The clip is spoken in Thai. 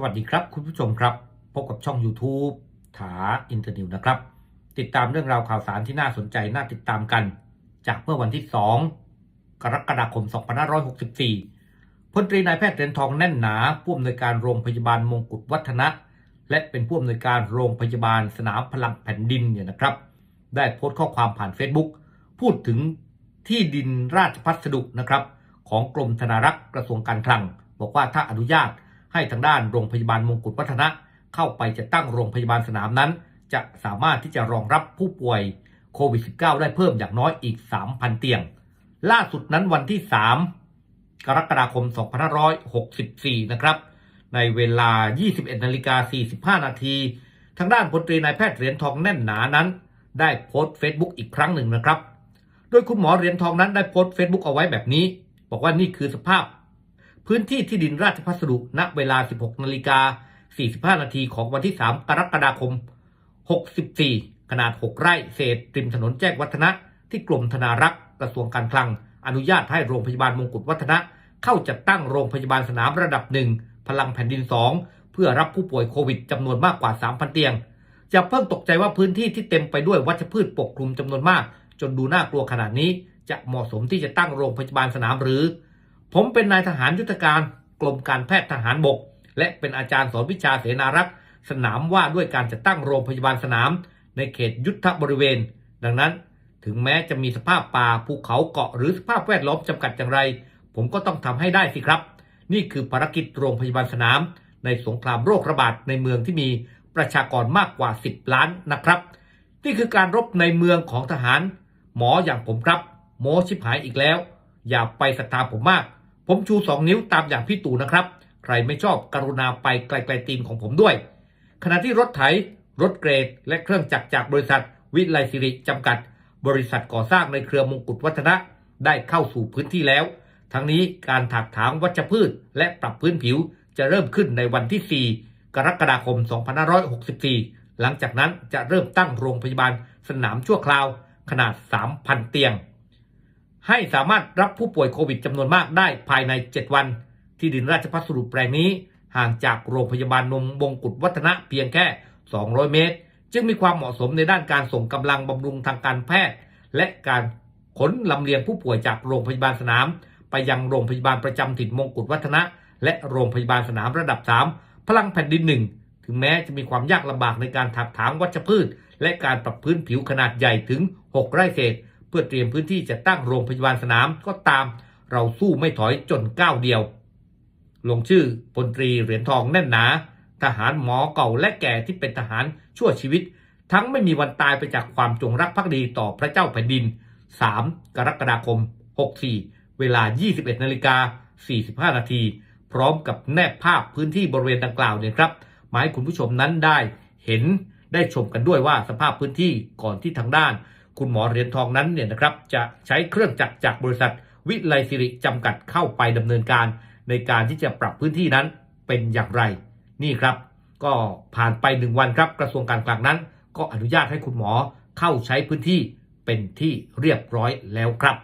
สวัสดีครับคุณผู้ชมครับ พบกับช่อง YouTube ถาอินเตอร์นิวนะครับ ติดตามเรื่องราวข่าวสารที่น่าสนใจน่าติดตามกัน จากเมื่อวันที่ 2 กรกฎาคม 2564พลตรีนายแพทย์เหรียญทองแน่นหนาผู้อำนวยการโรงพยาบาลมงกุฎวัฒนะ และเป็นผู้อำนวยการโรงพยาบาลสนามพลังแผ่นดินเนี่ยนะครับ ได้โพสต์ข้อความผ่าน Facebook พูดถึงที่ดินราชพัสดุนะครับ ของกรมธนารักษ์กระทรวงการคลัง บอกว่าถ้าอนุญาต ให้ทางด้านโรงพยาบาลมงกุฎวัฒนะ เข้าไปจะตั้งโรงพยาบาลสนามนั้น จะสามารถที่จะรองรับผู้ป่วยโควิด -19 ได้เพิ่มอย่างน้อยอีก 3,000 เตียง ล่าสุดนั้นวันที่ 3 กรกฎาคม 2564 นะครับ ในเวลา 21นาฬิกา45 นาที ทางด้านพลตรีนายแพทย์เหรียญทองแน่นหนานั้น ได้โพสต์ Facebook อีกครั้งหนึ่งนะครับ โดยคุณหมอเหรียญทองนั้นได้โพสต์ Facebook เอาไว้แบบนี้ บอกว่านี่คือสภาพ พื้นที่ที่ดินราชพัสดุณเวลา 16นาฬิกา45 นาทีของวันที่ 3 กรกฎาคม 64 ขนาด 6 ไร่เศษริมถนนแจ้งวัฒนะที่กรมธนารักษ์กระทรวงการคลัง อนุญาตให้โรงพยาบาลมงกุฎวัฒนะ เข้าจัดตั้งโรงพยาบาลสนามระดับหนึ่งพลังแผ่นดิน 2 เพื่อรับผู้ป่วยโควิดจำนวนมากกว่า 3,000 เตียงจะเพิ่งตกใจว่าพื้นที่ที่เต็มไปด้วยวัชพืชปกคลุมจำนวนมาก จนดูน่ากลัวขนาดนี้ จะเหมาะสมที่จะตั้งโรงพยาบาลสนามหรือ ผมเป็นนายทหารยุทธการกรมการแพทย์ทหารบก และเป็นอาจารย์สอนวิชาเสนารักษ์ สนามว่าด้วยการจัดตั้งโรงพยาบาลสนาม ในเขตยุทธบริเวณ ดังนั้น ถึงแม้จะมีสภาพป่าภูเขาเกาะหรือสภาพแวดล้อมจำกัดอย่างไร ผมก็ต้องทำให้ได้สิครับ นี่คือภารกิจโรงพยาบาลสนาม ในสงครามโรคระบาดในเมืองที่มีประชากรมากกว่า 10 ล้านนะครับ นี่คือการรบในเมืองของทหาร หมออย่างผมครับโมชิบหายอีกแล้ว อย่าไปศรัทธาผมมาก ผมชูสองนิ้วตามอย่างพี่ตู่นะครับ ใครไม่ชอบกรุณาไปไกลๆตีนของผมด้วย ขณะที่รถไถ รถเกรด และเครื่องจักรจากบริษัท วิไลสิริจำกัด บริษัทก่อสร้างในเครือมงกุฎวัฒนะได้เข้าสู่พื้นที่แล้ว ทั้งนี้การถากถางวัชพืช และปรับพื้นผิวจะเริ่มขึ้นในวันที่ 4 กรกฎาคม 2564 หลังจากนั้นจะเริ่มตั้งโรงพยาบาลสนามชั่วคราวขนาด 3,000 เตียง ให้สามารถรับผู้ป่วยโควิดจำนวนมากได้ภายใน 7 วัน ที่ดินราชพัสดุแปลงนี้ ห่างจากโรงพยาบาลนมบงกุฎวัฒนะเพียงแค่ 200 เมตร จึงมีความเหมาะสมในด้านการส่งกำลังบำรุงทางการแพทย์ และการขนลำเลียงผู้ป่วยจากโรงพยาบาลสนาม ไปยังโรงพยาบาลประจำถิ่นมงกุฎวัฒนะ และโรงพยาบาลสนามระดับ 3 พลังแผ่นดินหนึ่งถึงแม้จะมีความยากลำบากในการถักถางวัชพืช และการปรับพื้นผิวขนาดใหญ่ถึง 6 ไร่เศษ เพื่อเตรียมพื้นที่จะตั้งโรงพยาบาลสนามก็ตามเราสู้ไม่ถอยจนก้าวเดียว ลงชื่อพลตรีเหรียญทองแน่นหนา ทหารหมอเก่าและแก่ที่เป็นทหารชั่วชีวิต ทั้งไม่มีวันตายไปจากความจงรักภักดีต่อพระเจ้าแผ่นดิน 3 กรกฎาคม 64 เวลา 21นาฬิกา45 นาที พร้อมกับแนบภาพพื้นที่บริเวณดังกล่าวเนี่ยครับมาให้คุณผู้ชมนั้นได้เห็นได้ชมกันด้วยว่าสภาพพื้นที่ก่อนที่ทางด้าน คุณหมอเหรียญทองนั้นเนี่ยนะครับจะใช้เครื่องจักรจากบริษัทวิไลสิริจำกัดเข้าไปดำเนินการ ในการที่จะปรับพื้นที่นั้นเป็นอย่างไร นี่ครับ ก็ผ่านไปหนึ่งวันครับกระทรวงการคลังนั้น ก็อนุญาตให้คุณหมอเข้าใช้พื้นที่เป็นที่เรียบร้อยแล้วครับ